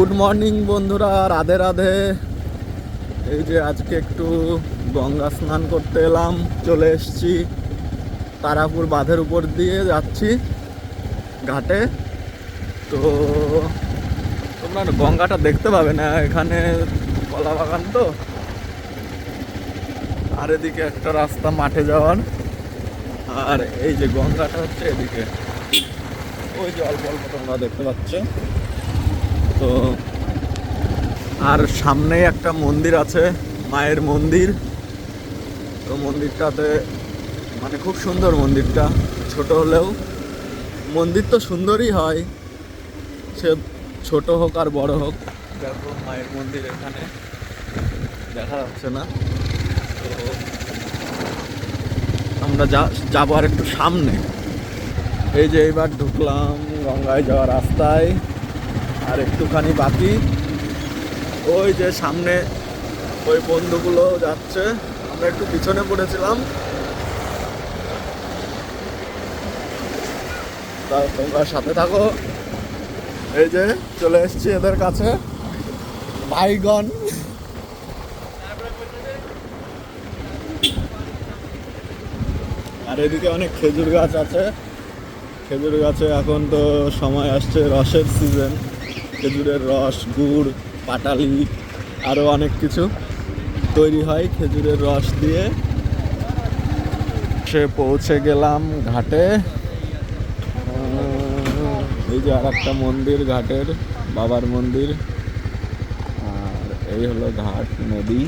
Good morning বন্ধুরা। রাধে রাধে। এই যে আজকে একটু গঙ্গা স্নান করতে এলাম, চলে এসছি তারাপুর বাঁধের উপর দিয়ে যাচ্ছি ঘাটে। তো তোমরা গঙ্গাটা দেখতে পাবে না, এখানে কলা বাগান তো। আর এদিকে একটা রাস্তা মাঠে যাওয়ার। আর এই যে গঙ্গাটা হচ্ছে এদিকে। ওই যে অল্প অল্প তোমরা দেখতে পাচ্ছ। তো আর সামনেই একটা মন্দির আছে, মায়ের মন্দির। তো মন্দিরটাতে মানে খুব সুন্দর মন্দিরটা, ছোট হলেও। মন্দির তো সুন্দরই হয়, সে ছোট হোক আর বড় হোক। দেখো মায়ের মন্দির এখানে, দেখা যাচ্ছে না। তো আমরা যা, যাব আর একটু সামনে। এই যে এইবার ঢুকলাম গঙ্গায় যাওয়ার রাস্তায়। আর একটুখানি বাকি। ওই যে সামনে ওই বন্ধুগুলো যাচ্ছে। আমরা একটু পিছনে পড়েছিলাম। তা তোমরা সাথে থাকো। এই যে চলে এসেছি এদের কাছে। ভাইগণ আর এদিকে অনেক খেজুর গাছ আছে। খেজুর গাছে এখন তো সময় আসছে রসের সিজন খেজুরের রস, গুড়, পাটালি আরও অনেক কিছু তৈরি হয় খেজুরের রস দিয়ে। সে পৌঁছে গেলাম ঘাটে। এই যে আর একটা মন্দির ঘাটের, বাবার মন্দির। আর এই হলো ঘাট নদী।